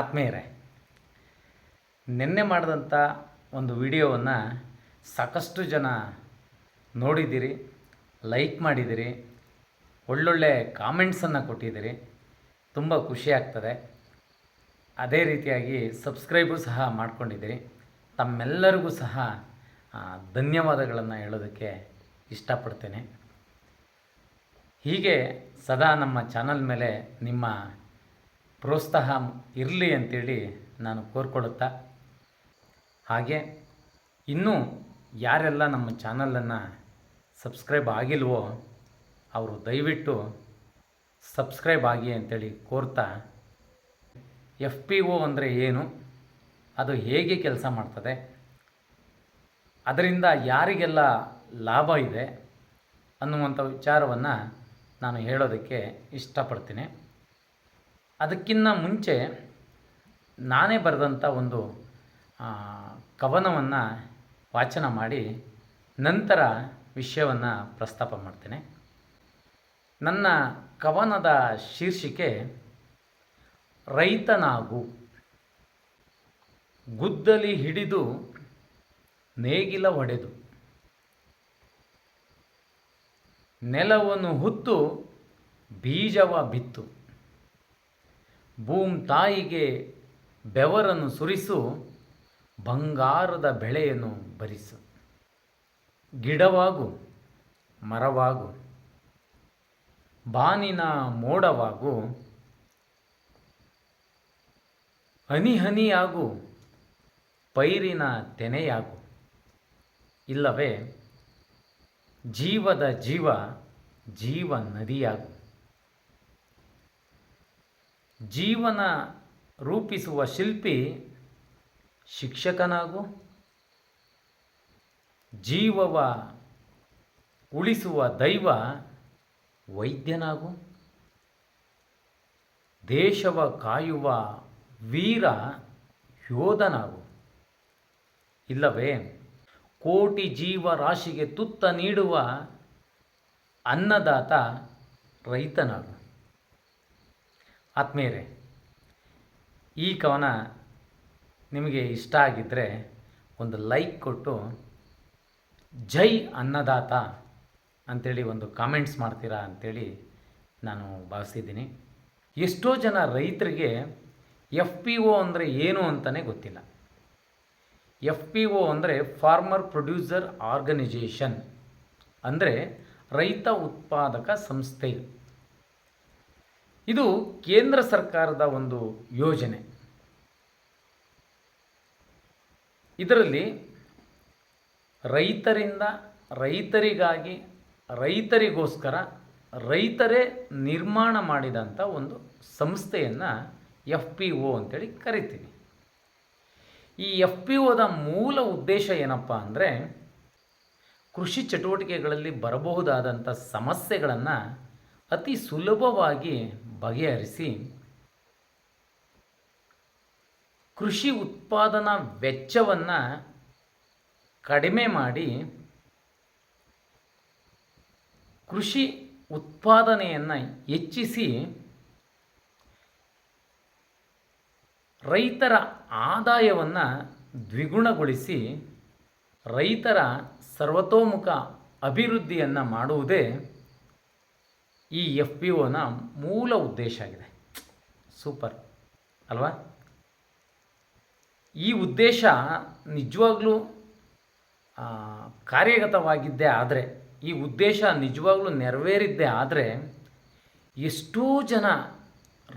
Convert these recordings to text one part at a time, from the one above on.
ಆತ್ಮೀಯರೇ, ನಿನ್ನೆ ಮಾಡಿದಂಥ ಒಂದು ವಿಡಿಯೋವನ್ನು ಸಾಕಷ್ಟು ಜನ ನೋಡಿದ್ದೀರಿ, ಲೈಕ್ ಮಾಡಿದ್ದೀರಿ, ಒಳ್ಳೊಳ್ಳೆ ಕಾಮೆಂಟ್ಸನ್ನು ಕೊಟ್ಟಿದ್ದೀರಿ, ತುಂಬ ಖುಷಿ ಆಗ್ತದೆ. ಅದೇ ರೀತಿಯಾಗಿ ಸಬ್ಸ್ಕ್ರೈಬು ಸಹ ಮಾಡ್ಕೊಂಡಿದ್ದೀರಿ. ತಮ್ಮೆಲ್ಲರಿಗೂ ಸಹ ಧನ್ಯವಾದಗಳನ್ನು ಹೇಳೋದಕ್ಕೆ ಇಷ್ಟಪಡ್ತೇನೆ. ಹೀಗೆ ಸದಾ ನಮ್ಮ ಚಾನಲ್ ಮೇಲೆ ನಿಮ್ಮ ಪ್ರೋತ್ಸಾಹ ಇರಲಿ ಅಂತೇಳಿ ನಾನು ಕೋರ್ಕೊಳ್ಳುತ್ತಾ ಹಾಗೆ ಇನ್ನೂ ಯಾರೆಲ್ಲ ನಮ್ಮ ಚಾನಲನ್ನು ಸಬ್ಸ್ಕ್ರೈಬ್ ಆಗಿಲ್ವೋ ಅವರು ದಯವಿಟ್ಟು ಸಬ್ಸ್ಕ್ರೈಬ್ ಆಗಿ ಅಂತೇಳಿ ಕೋರ್ತಾ? ಎಫ್ ಪಿ ಒ ಅಂದರೆ ಏನು? ಅದು ಹೇಗೆ ಕೆಲಸ ಮಾಡ್ತದೆ? ಅದರಿಂದ ಯಾರಿಗೆಲ್ಲ ಲಾಭ ಇದೆ ಅನ್ನುವಂಥ ವಿಚಾರವನ್ನು ನಾನು ಹೇಳೋದಕ್ಕೆ ಇಷ್ಟಪಡ್ತೀನಿ. ಅದಕ್ಕಿಂತ ಮುಂಚೆ ನಾನೇ ಬರೆದಂಥ ಒಂದು ಕವನವನ್ನು ವಾಚನ ಮಾಡಿ ನಂತರ ವಿಷಯವನ್ನು ಪ್ರಸ್ತಾಪ ಮಾಡ್ತೇನೆ. ನನ್ನ ಕವನದ ಶೀರ್ಷಿಕೆ, ರೈತನಾಗು, ಗುದ್ದಲಿ ಹಿಡಿದು ನೇಗಿಲ ಹೊಡೆದು ನೆಲವನ್ನು ಹುತ್ತು ಬೀಜವ ಬಿತ್ತು. ಭೂಮ್ ತಾಯಿಗೆ ಬೆವರನ್ನು ಸುರಿಸು, ಬಂಗಾರದ ಬೆಳೆಯನ್ನು ಭರಿಸು. ಗಿಡವಾಗು, ಮರವಾಗು, ಬಾನಿನ ಮೋಡವಾಗು, ಹನಿಹನಿಯಾಗು, ಪೈರಿನ ತೆನೆಯಾಗು. ಇಲ್ಲವೇ, ಜೀವದ ಜೀವ ಜೀವ ನದಿಯಾಗು. ಜೀವನ ರೂಪಿಸುವ ಶಿಲ್ಪಿ ಶಿಕ್ಷಕನಾಗು, ಜೀವವ ಉಳಿಸುವ ದೈವ ವೈದ್ಯನಾಗು, ದೇಶವ ಕಾಯುವ ವೀರ ಯೋಧನಾಗು. ಇಲ್ಲವೇ, ಕೋಟಿ ಜೀವ ರಾಶಿಗೆ ತುತ್ತ ನೀಡುವ ಅನ್ನದಾತ ರೈತನಾಗು. ಆತ್ಮೀಯರೇ, ಈ ಕವನ ನಿಮಗೆ ಇಷ್ಟ ಆಗಿದ್ದರೆ ಒಂದು ಲೈಕ್ ಕೊಟ್ಟು ಜೈ ಅನ್ನದಾತ ಅಂಥೇಳಿ ಒಂದು ಕಾಮೆಂಟ್ಸ್ ಮಾಡ್ತೀರಾ ಅಂಥೇಳಿ ನಾನು ಭಾವಿಸಿದ್ದೀನಿ ಎಷ್ಟೋ ಜನ ರೈತರಿಗೆ ಎಫ್ ಪಿ ಒ ಅಂದರೆ ಏನು ಅಂತಲೇ ಗೊತ್ತಿಲ್ಲ. ಎಫ್ ಪಿ ಒ ಅಂದರೆ ಫಾರ್ಮರ್ ಪ್ರೊಡ್ಯೂಸರ್ ಆರ್ಗನೈಜೇಷನ್ ಅಂದರೆ ರೈತ ಉತ್ಪಾದಕ ಸಂಸ್ಥೆ. ಇದು ಕೇಂದ್ರ ಸರ್ಕಾರದ ಒಂದು ಯೋಜನೆ. ಇದರಲ್ಲಿ ರೈತರಿಂದ ರೈತರಿಗಾಗಿ ರೈತರಿಗೋಸ್ಕರ ರೈತರೇ ನಿರ್ಮಾಣ ಮಾಡಿದಂಥ ಒಂದು ಸಂಸ್ಥೆಯನ್ನು ಎಫ್ ಪಿ ಒ ಅಂತೇಳಿ ಕರಿತೀವಿ. ಈ ಎಫ್ ಪಿ ಒದ ಮೂಲ ಉದ್ದೇಶ ಏನಪ್ಪ ಅಂದರೆ ಕೃಷಿ ಚಟುವಟಿಕೆಗಳಲ್ಲಿ ಬರಬಹುದಾದಂಥ ಸಮಸ್ಯೆಗಳನ್ನು ಅತಿ ಸುಲಭವಾಗಿ ಬಗೆಹರಿಸಿ ಕೃಷಿ ಉತ್ಪಾದನಾ ವೆಚ್ಚವನ್ನು ಕಡಿಮೆ ಮಾಡಿ ಕೃಷಿ ಉತ್ಪಾದನೆಯನ್ನು ಹೆಚ್ಚಿಸಿ ರೈತರ ಆದಾಯವನ್ನು ದ್ವಿಗುಣಗೊಳಿಸಿ ರೈತರ ಸರ್ವತೋಮುಖ ಅಭಿವೃದ್ಧಿಯನ್ನು ಮಾಡುವುದೇ ಈ ಎಫ್ ಪಿ ಒನ ಮೂಲ ಉದ್ದೇಶ ಆಗಿದೆ. ಸೂಪರ್. ಅಲ್ವಾ? ಈ ಉದ್ದೇಶ ನಿಜವಾಗ್ಲೂ ಕಾರ್ಯಗತವಾಗಿದ್ದೇ ಆದರೆ, ಈ ಉದ್ದೇಶ ನಿಜವಾಗ್ಲೂ ನೆರವೇರಿದ್ದೇ ಆದರೆ, ಎಷ್ಟೋ ಜನ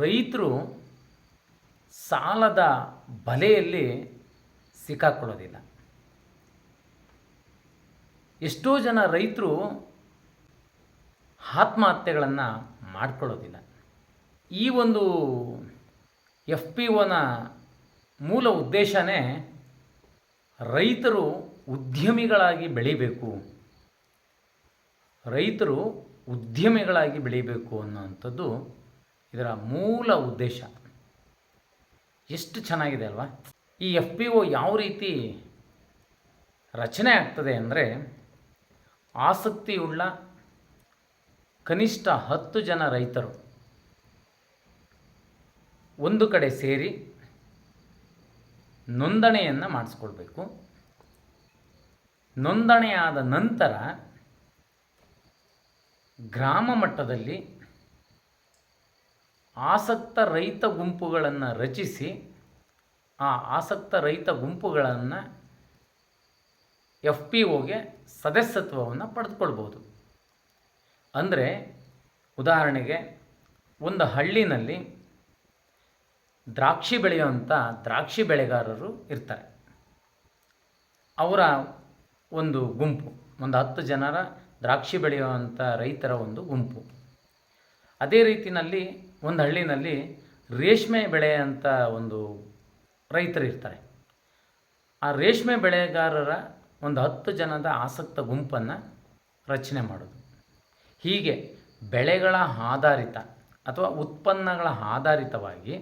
ರೈತರು ಸಾಲದ ಬಲೆಯಲ್ಲಿ ಸಿಕ್ಕಾಕೊಳ್ಳೋದಿಲ್ಲ. ಎಷ್ಟೋ ಜನ ರೈತರು ಆತ್ಮಹತ್ಯೆಗಳನ್ನು ಮಾಡಿಕೊಳ್ಳೋದಿಲ್ಲ. ಈ ಒಂದು ಎಫ್ ಪಿ ಒನ ಮೂಲ ಉದ್ದೇಶನೇ ರೈತರು ಉದ್ಯಮಿಗಳಾಗಿ ಬೆಳಿಬೇಕು. ರೈತರು ಉದ್ಯಮಿಗಳಾಗಿ ಬೆಳಿಬೇಕು ಅನ್ನೋವಂಥದ್ದು ಇದರ ಮೂಲ ಉದ್ದೇಶ. ಎಷ್ಟು ಚೆನ್ನಾಗಿದೆ ಅಲ್ವಾ? ಈ ಎಫ್ ಪಿ ಒ ಯಾವ ರೀತಿ ರಚನೆ ಆಗ್ತದೆ ಅಂದರೆ ಆಸಕ್ತಿಯುಳ್ಳ ಕನಿಷ್ಠ ಹತ್ತು ಜನ ರೈತರು ಒಂದು ಕಡೆ ಸೇರಿ ನೋಂದಣಿಯನ್ನು ಮಾಡಿಸ್ಕೊಳ್ಬೇಕು. ನೋಂದಣಿಯಾದ ನಂತರ ಗ್ರಾಮ ಮಟ್ಟದಲ್ಲಿ ಆಸಕ್ತ ರೈತ ಗುಂಪುಗಳನ್ನು ರಚಿಸಿ ಆ ಆಸಕ್ತ ರೈತ ಗುಂಪುಗಳನ್ನು ಎಫ್ ಪಿ ಒಗೆ ಸದಸ್ಯತ್ವವನ್ನು ಪಡೆದುಕೊಳ್ಬೋದು ಅಂದರೆ ಉದಾಹರಣೆಗೆ ಒಂದು ಹಳ್ಳಿನಲ್ಲಿ ದ್ರಾಕ್ಷಿ ಬೆಳೆಯುವಂಥ ದ್ರಾಕ್ಷಿ ಬೆಳೆಗಾರರು ಇರ್ತಾರೆ. ಅವರ ಒಂದು ಗುಂಪು, ಒಂದು ಹತ್ತು ಜನರ ದ್ರಾಕ್ಷಿ ಬೆಳೆಯುವಂಥ ರೈತರ ಒಂದು ಗುಂಪು. ಅದೇ ರೀತಿಯಲ್ಲಿ ಒಂದು ಹಳ್ಳಿನಲ್ಲಿ ರೇಷ್ಮೆ ಬೆಳೆಯಂಥ ಒಂದು ರೈತರು ಇರ್ತಾರೆ. ಆ ರೇಷ್ಮೆ ಬೆಳೆಗಾರರ ಒಂದು ಹತ್ತು ಜನದ ಆಸಕ್ತ ಗುಂಪನ್ನು ರಚನೆ ಮಾಡೋದು. ಹೀಗೆ ಬೆಳೆಗಳ ಆಧಾರಿತ ಅಥವಾ ಉತ್ಪನ್ನಗಳ ಆಧಾರಿತವಾಗಿ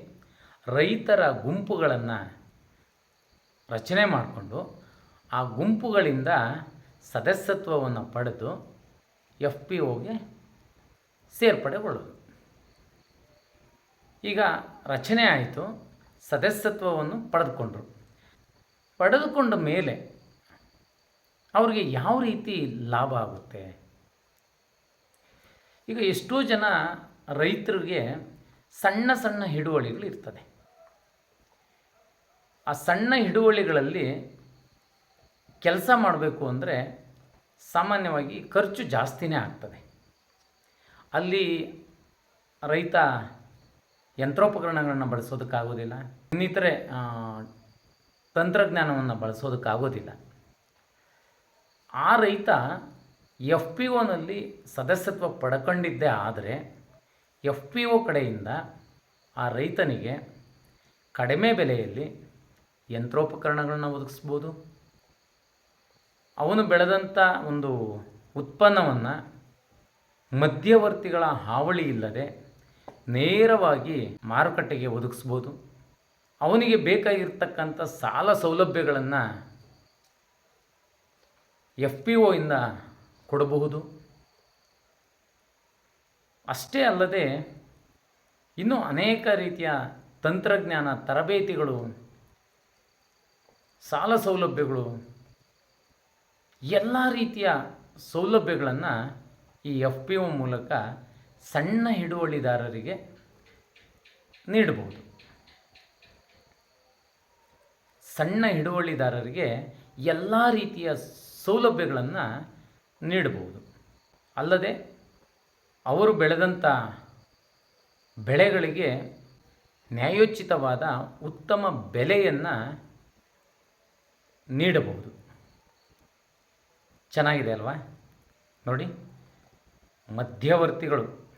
ರೈತರ ಗುಂಪುಗಳನ್ನು ರಚನೆ ಮಾಡಿಕೊಂಡು ಆ ಗುಂಪುಗಳಿಂದ ಸದಸ್ಯತ್ವವನ್ನು ಪಡೆದು ಎಫ್ ಪಿ ಒಗೆ ಸೇರ್ಪಡೆಗೊಳ್ಳೋದು. ಈಗ ರಚನೆ ಆಯಿತು, ಸದಸ್ಯತ್ವವನ್ನು ಪಡೆದುಕೊಂಡರು. ಪಡೆದುಕೊಂಡ ಮೇಲೆ ಅವರಿಗೆ ಯಾವ ರೀತಿ ಲಾಭ ಆಗುತ್ತೆ? ಈಗ ಎಷ್ಟೋ ಜನ ರೈತರಿಗೆ ಸಣ್ಣ ಸಣ್ಣ ಹಿಡುವಳಿಗಳು ಇರ್ತದೆ. ಆ ಸಣ್ಣ ಹಿಡುವಳಿಗಳಲ್ಲಿ ಕೆಲಸ ಮಾಡಬೇಕು ಅಂದರೆ ಸಾಮಾನ್ಯವಾಗಿ ಖರ್ಚು ಜಾಸ್ತಿನೇ ಆಗ್ತದೆ. ಅಲ್ಲಿ ರೈತ ಯಂತ್ರೋಪಕರಣಗಳನ್ನು ಬಳಸೋದಕ್ಕಾಗೋದಿಲ್ಲ, ಇನ್ನಿತರೆ ತಂತ್ರಜ್ಞಾನವನ್ನು ಬಳಸೋದಕ್ಕಾಗೋದಿಲ್ಲ. ಆ ರೈತ ಎಫ್ ಪಿ ಒನಲ್ಲಿ ಸದಸ್ಯತ್ವ ಪಡ್ಕೊಂಡಿದ್ದೇ ಆದರೆ ಎಫ್ ಪಿ ಒ ಕಡೆಯಿಂದ ಆ ರೈತನಿಗೆ ಕಡಿಮೆ ಬೆಲೆಯಲ್ಲಿ ಯಂತ್ರೋಪಕರಣಗಳನ್ನು ಒದಗಿಸ್ಬೋದು. ಅವನು ಬೆಳೆದಂಥ ಒಂದು ಉತ್ಪನ್ನವನ್ನು ಮಧ್ಯವರ್ತಿಗಳ ಹಾವಳಿ ಇಲ್ಲದೆ ನೇರವಾಗಿ ಮಾರುಕಟ್ಟೆಗೆ ಒದಗಿಸ್ಬೋದು. ಅವನಿಗೆ ಬೇಕಾಗಿರ್ತಕ್ಕಂಥ ಸಾಲ ಸೌಲಭ್ಯಗಳನ್ನು ಎಫ್ ಪಿ ಒಯಿಂದ ಕೊಡಬಹುದು? ಅಷ್ಟೇ ಅಲ್ಲದೆ ಇನ್ನೂ ಅನೇಕ ರೀತಿಯ ತಂತ್ರಜ್ಞಾನ ತರಬೇತಿಗಳು, ಸಾಲ ಸೌಲಭ್ಯಗಳು, ಎಲ್ಲ ರೀತಿಯ ಸೌಲಭ್ಯಗಳನ್ನು ಈ ಎಫ್ ಪಿ ಒ ಮೂಲಕ ಸಣ್ಣ ಹಿಡುವಳಿದಾರರಿಗೆ ನೀಡಬಹುದು. ಸಣ್ಣ ಹಿಡುವಳಿದಾರರಿಗೆ ಎಲ್ಲ ರೀತಿಯ ಸೌಲಭ್ಯಗಳನ್ನು ನೀಡಬಹುದು. ಅಲ್ಲದೆ ಅವರು ಬೆಳೆದಂಥ ಬೆಳೆಗಳಿಗೆ ನ್ಯಾಯೋಚಿತವಾದ ಉತ್ತಮ ಬೆಲೆಯನ್ನು ನೀಡಬಹುದು. ಚೆನ್ನಾಗಿದೆ ಅಲ್ವಾ? ನೋಡಿ, ಮಧ್ಯವರ್ತಿಗಳು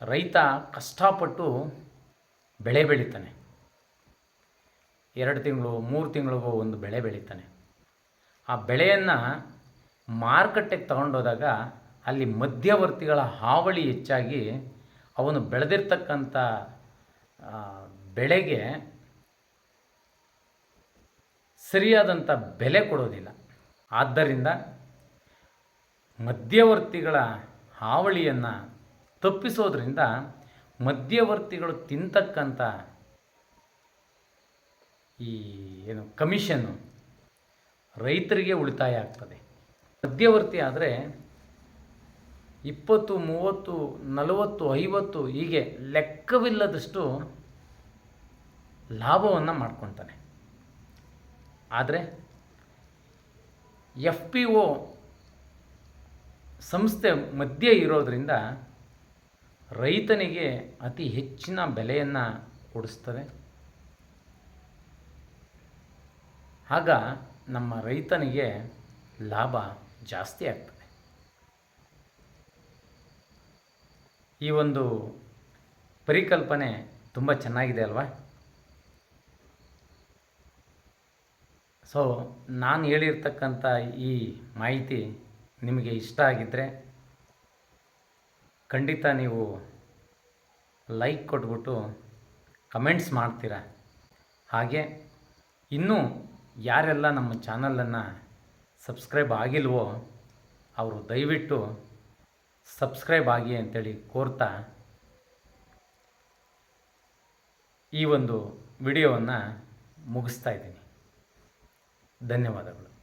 ರೈತ ಕಷ್ಟಪಟ್ಟು ಬೆಳೆ ಬೆಳೀತಾನೆ. ಎರಡು ತಿಂಗಳು, ಮೂರು ತಿಂಗಳಿಗೋ ಒಂದು ಬೆಳೆ ಬೆಳೀತಾನೆ. ಆ ಬೆಳೆಯನ್ನು ಮಾರುಕಟ್ಟೆಗೆ ತಗೊಂಡೋದಾಗ ಅಲ್ಲಿ ಮಧ್ಯವರ್ತಿಗಳ ಹಾವಳಿ ಹೆಚ್ಚಾಗಿ ಅವನು ಬೆಳೆದಿರ್ತಕ್ಕಂಥ ಬೆಳೆಗೆ ಸರಿಯಾದಂಥ ಬೆಲೆ ಕೊಡೋದಿಲ್ಲ. ಆದ್ದರಿಂದ ಮಧ್ಯವರ್ತಿಗಳ ಹಾವಳಿಯನ್ನು ತಪ್ಪಿಸೋದ್ರಿಂದ ಮಧ್ಯವರ್ತಿಗಳು ತಿಂತಕ್ಕಂಥ ಈ ಏನು ಕಮಿಷನ್ನು ರೈತರಿಗೆ ಉಳಿತಾಯ ಆಗ್ತದೆ. ಮಧ್ಯವರ್ತಿ ಆದರೆ ಇಪ್ಪತ್ತು, ಮೂವತ್ತು, ನಲವತ್ತು, ಐವತ್ತು ಹೀಗೆ ಲೆಕ್ಕವಿಲ್ಲದಷ್ಟು ಲಾಭವನ್ನು ಮಾಡ್ಕೊತಾನೆ. ಆದರೆ ಎಫ್ ಪಿ ಒ ಸಂಸ್ಥೆ ಮಧ್ಯೆ ಇರೋದರಿಂದ ರೈತನಿಗೆ ಅತಿ ಹೆಚ್ಚಿನ ಬೆಲೆಯನ್ನು ಕೊಡಿಸ್ತದೆ ಆಗ ನಮ್ಮ ರೈತನಿಗೆ ಲಾಭ ಜಾಸ್ತಿ ಆಗ್ತದೆ. ಈ ಒಂದು ಪರಿಕಲ್ಪನೆ ತುಂಬ ಚೆನ್ನಾಗಿದೆ ಅಲ್ವಾ? ಸೊ ನಾನು ಹೇಳಿರ್ತಕ್ಕಂಥ ಈ ಮಾಹಿತಿ ನಿಮಗೆ ಇಷ್ಟ ಆಗಿದ್ದರೆ ಖಂಡಿತ ನೀವು ಲೈಕ್ ಕೊಟ್ಬಿಟ್ಟು ಕಮೆಂಟ್ಸ್ ಮಾಡ್ತೀರಾ? ಹಾಗೆ ಇನ್ನೂ ಯಾರೆಲ್ಲ ನಮ್ಮ ಚಾನಲನ್ನು ಸಬ್ಸ್ಕ್ರೈಬ್ ಆಗಿಲ್ವೋ ಅವರು ದಯವಿಟ್ಟು ಸಬ್ಸ್ಕ್ರೈಬ್ ಆಗಿ ಅಂತೇಳಿ ಕೋರ್ತಾ ಈ ಒಂದು ವಿಡಿಯೋವನ್ನು ಮುಗಿಸ್ತಾ ಇದ್ದೀನಿ. ಧನ್ಯವಾದಗಳು.